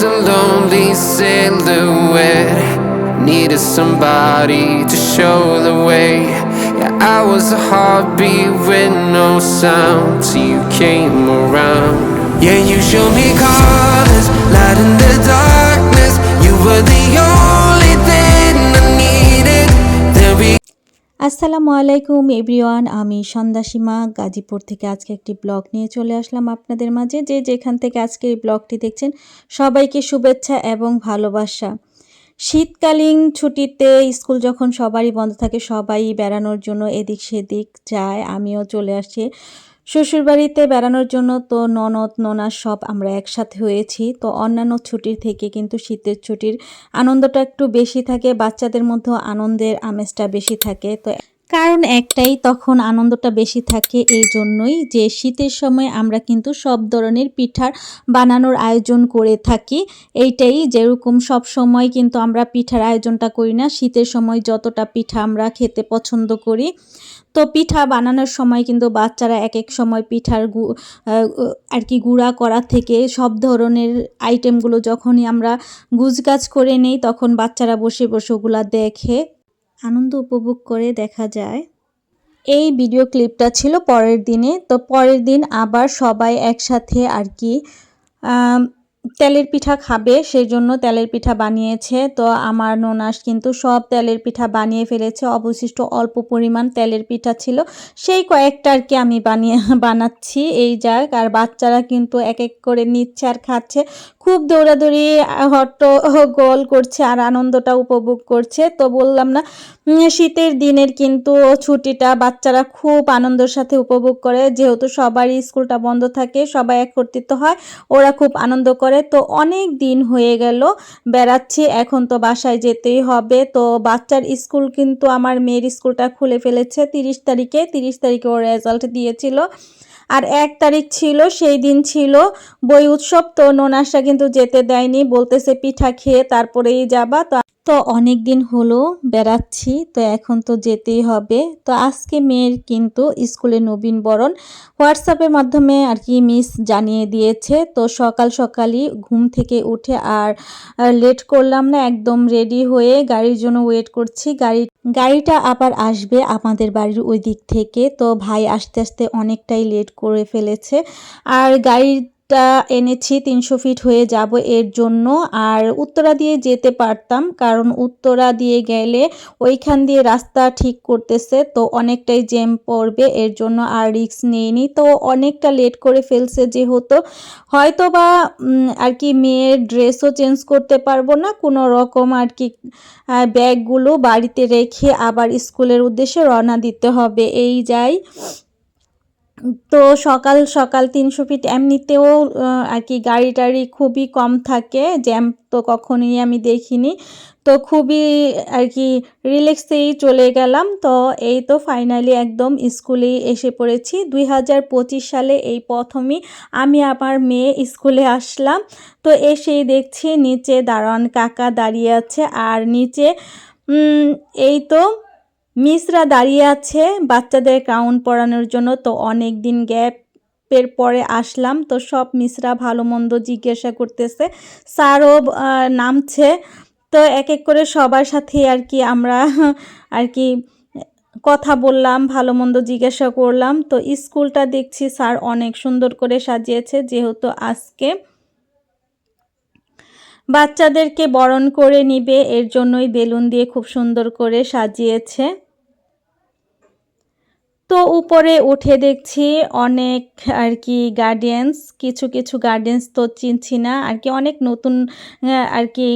just a lonely silhouette. Needed somebody to show the way. Yeah, I was a heartbeat with no sound till you came around. Yeah, you showed me colors, আসসালামু আলাইকুম everyone, আমি সন্ধ্যাসীমা গাজীপুর থেকে আজকে একটি blog নিয়ে চলে আসলাম আপনাদের মাঝে। যে যেখান থেকে আজকে এই ব্লগটি দেখছেন, সবাইকে শুভেচ্ছা এবং ভালোবাসা। শীতকালীন ছুটিতে স্কুল যখন সবারই বন্ধ থাকে, সবাই বেড়ানোর জন্য এদিক সেদিক যায়, আমিও চলে আসছি শ্বশুরবাড়িতে বেড়ানোর জন্য তো ননদ, ননা সব আমরা একসাথে হয়েছি। তো অন্যান্য ছুটির থেকে কিন্তু শীতের ছুটির আনন্দটা একটু বেশি থাকে, বাচ্চাদের মধ্যেও আনন্দের আমেজটা বেশি থাকে। তো কারণ একটাই, তখন আনন্দটা বেশি থাকে এই জন্যই যে শীতের সময় আমরা কিন্তু সব ধরনের পিঠার বানানোর আয়োজন করে থাকি। এইটাই যেরকম সব সময় কিন্তু আমরা পিঠার আয়োজনটা করি না। শীতের সময় যতটা পিঠা আমরা খেতে পছন্দ করি তো পিঠা বানানোর সময় কিন্তু বাচ্চারা এক এক সময় পিঠার গু আর কি গুঁড়া করা থেকে সব ধরনের আইটেমগুলো যখনই আমরা গুজগাছ করে নেই তখন বাচ্চারা বসে বসে ওগুলা দেখে আনন্দ উপভোগ করে দেখা যায়। এই ভিডিও ক্লিপটা ছিল পরের দিনে। তো পরের দিন আবার সবাই একসাথে আর কি তেলের পিঠা খাবে সেই জন্য তেলের পিঠা বানিয়েছে। তো আমার ননাস কিন্তু সব তেলের পিঠা বানিয়ে ফেলেছে। অবশিষ্ট অল্প পরিমাণ তেলের পিঠা ছিল। সেই কয়েকটা আর কি আমি বানিয়ে, বানাচ্ছি। এই যাক, আর বাচ্চারা কিন্তু এক এক করে নিচ্ছে আর খাচ্ছে। খুব দৌড়াদৌড়ি, হট্ট, গোল করছে আর আনন্দটা উপভোগ করছে। তো বললাম না শীতের দিনের কিন্তু ছুটিটা বাচ্চারা খুব আনন্দের সাথে উপভোগ করে। যেহেতু সবারই স্কুলটা বন্ধ থাকে, সবাই একত্রিত হয়, ওরা খুব আনন্দ করে। তো অনেক দিন হয়ে গেল, বেড়াচ্ছি, এখন তো বাসায় যেতেই হবে। তো বাচ্চার স্কুল কিন্তু আমার মেয়ের স্কুলটা খুলে ফেলেছে তিরিশ তারিখে। তিরিশ তারিখে ওর রেজাল্ট দিয়েছিল। আর এক তারিখ ছিল, সেই দিন ছিল। বই উৎসব তো নোনাসা কিন্তু যেতে দেয়নি, বলতেছে পিঠা খেয়ে তারপরেই যাবা। তো তো অনেক দিন হলো, বেড়াচ্ছি, তো এখন তো যেতেই হবে। তো আজকে মেয়ের কিন্তু স্কুলে নবীন বরণ। হোয়াটসঅ্যাপের মাধ্যমে আর কি মিস জানিয়ে দিয়েছে। তো সকাল সকালই ঘুম থেকে উঠে আর লেট করলাম না, একদম রেডি হয়ে গাড়ির জন্য ওয়েট করছি। গাড়ি গাড়িটা আবার আসবে আমাদের বাড়ির ওই দিক থেকে। তো ভাই আস্তে আস্তে অনেকটাই লেট করে ফেলেছে। আর গাড়ির টা এনেছি তিনশো ফিট হয়ে যাব এর জন্য। আর উত্তরা দিয়ে যেতে পারতাম, কারণ উত্তরা দিয়ে গেলে ওইখান দিয়ে রাস্তা ঠিক করতেছে, তো অনেকটাই জ্যাম পড়বে, এর জন্য আর রিক্স নিইনি। তো অনেকটা লেট করে ফেলছে যেহেতু। হয়তো বা আর কি মেয়ের ড্রেসও চেঞ্জ করতে পারব না, কোনো রকম আর কি ব্যাগগুলো বাড়িতে রেখে আবার স্কুলের উদ্দেশ্যে রওনা দিতে হবে। এই যাই। তো সকাল সকাল তিনশো ফিট এমনিতেও আর কি গাড়ি টাড়ি খুবই কম থাকে জ্যাম তো কখনোই আমি দেখিনি। তো খুবই, আর কি রিল্যাক্সেই চলে গেলাম। তো এই তো ফাইনালি একদম স্কুলেই এসে পড়েছি। দুই হাজার পঁচিশ সালে এই প্রথমই আমি আমার মেয়ে স্কুলে আসলাম। তো এসেই দেখছি নিচে দাঁড়ান কাকা দাঁড়িয়ে আছে। আর নিচে এই তো মিসরা দাঁড়িয়ে আছে বাচ্চাদের ক্রাউন পরানোর জন্য। তো অনেক দিন গ্যাপের পরে আসলাম। তো সব মিসরা ভালো মন্দ জিজ্ঞাসা করতেছে। স্যারও নামছে। তো এক এক করে সবার সাথে আর কি আমরা আর কি কথা বললাম, ভালো মন্দ জিজ্ঞাসা করলাম। তো স্কুলটা দেখছি স্যার অনেক সুন্দর করে সাজিয়েছে, যেহেতু আজকে বাচ্চাদেরকে বরণ করে নিবে, এর জন্যই বেলুন দিয়ে খুব সুন্দর করে সাজিয়েছে। তো উপরে উঠে দেখছি অনেক আর কি গার্ডিয়ান্স কিছু কিছু গার্ডিয়ান্স তো চিনছি না। আর কি অনেক নতুন আর কি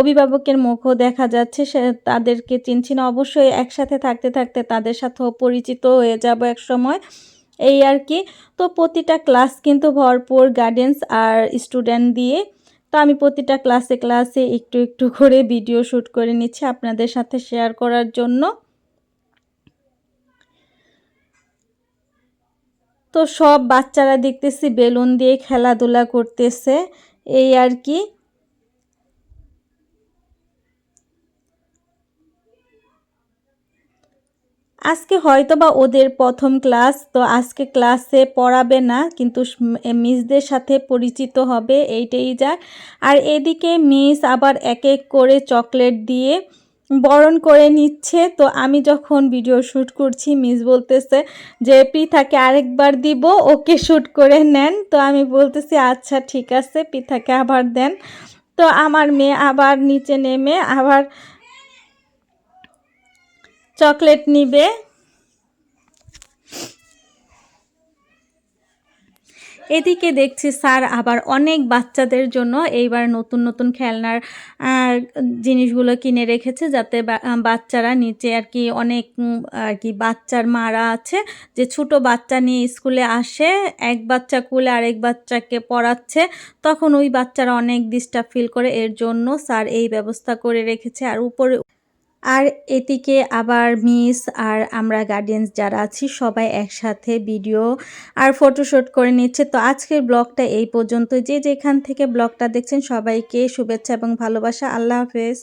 অভিভাবকের মুখও দেখা যাচ্ছে, সে তাদেরকে চিনছি না। অবশ্যই একসাথে থাকতে থাকতে তাদের সাথেও পরিচিত হয়ে যাব এক সময়। এই আর কি। তো প্রতিটা ক্লাস কিন্তু ভরপুর গার্ডিয়ান্স আর স্টুডেন্ট দিয়ে। তো আমি প্রতিটা ক্লাসে ক্লাসে একটু একটু করে ভিডিও শ্যুট করে নিচ্ছি আপনাদের সাথে শেয়ার করার জন্য। তো সব বাচ্চারা দেখতেছি বেলুন দিয়ে খেলাধুলা করতেছে। এই আর কি। আজকে হয়তো বা ওদের প্রথম ক্লাস, তো আজকে ক্লাসে পড়াবে না, কিন্তু মিসদের সাথে পরিচিত হবে, এইটাই যাক। আর এদিকে মিস আবার এক এক করে চকলেট দিয়ে বরণ করে নিচ্ছে। তো আমি যখন ভিডিও শ্যুট করছি, মিস বলতেছে যে, পিথাকে আরেকবার দিব, ওকে শ্যুট করে নেন। তো আমি বলতেছি আচ্ছা ঠিক আছে, পিথাকে আবার দেন। তো আমার মেয়ে আবার নিচে নেমে আবার চকলেট নিবে। এদিকে দেখছি স্যার আবার অনেক বাচ্চাদের জন্য এইবার নতুন নতুন খেলনার জিনিসগুলো কিনে রেখেছে যাতে বাচ্চারা নিচে আর কি অনেক আর কি বাচ্চার মারা আছে। যে ছোট বাচ্চা নিয়ে স্কুলে আসে, এক বাচ্চা কুলে আরেক বাচ্চাকে পড়াচ্ছে, তখন ওই বাচ্চারা অনেক ডিস্টার্ব ফিল করে। এর জন্য স্যার এই ব্যবস্থা করে রেখেছে। আর উপরে আর এদিকে আবার মিস আর আমরা গার্ডিয়ানস যারা আছি সবাই একসাথে ভিডিও আর ফটোশ্যুট করে নিচ্ছে। তো আজকের ব্লগটা এই পর্যন্ত যে যেখান থেকে ব্লগটা দেখছেন সবাইকে শুভেচ্ছা এবং ভালোবাসা। আল্লাহ হাফেজ।